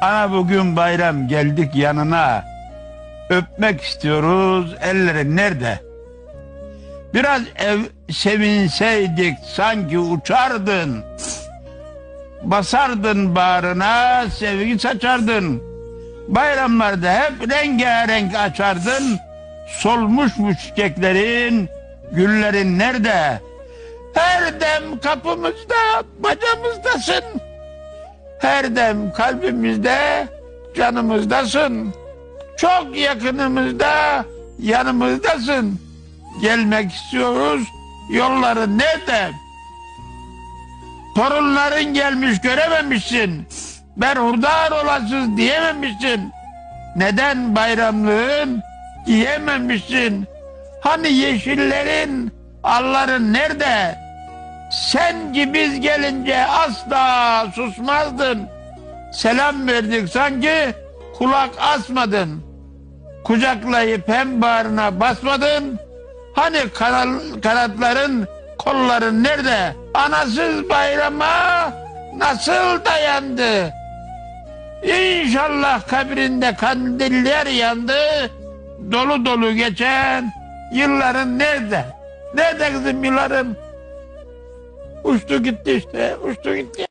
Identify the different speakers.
Speaker 1: Ana bugün bayram geldik yanına. Öpmek istiyoruz ellerin nerede? Biraz ev sevinseydik sanki uçardın. Basardın bağrına sevgi saçardın. Bayramlarda hep rengarenk açardın. Solmuş bu çiçeklerin, güllerin nerede? Her dem kapımızda, bacamızdasın. Her dem kalbimizde, canımızdasın. Çok yakınımızda, yanımızdasın. Gelmek istiyoruz, yolların nerede? Torunların gelmiş görememişsin. Berhudar olasız diyememişsin. Neden bayramlığın giyememişsin? Hani yeşillerin, alların nerede? Sen ki biz gelince asla susmazdın. Selam verdik sanki kulak asmadın. Kucaklayıp hem bağrına basmadın. Hani kanal, kanatların, kolların nerede? Anasız bayrama nasıl dayandı? İnşallah kabrinde kandiller yandı. Dolu dolu geçen yılların nerede? Nerede kızım yılların? Uçtu gitti işte, uçtu gitti.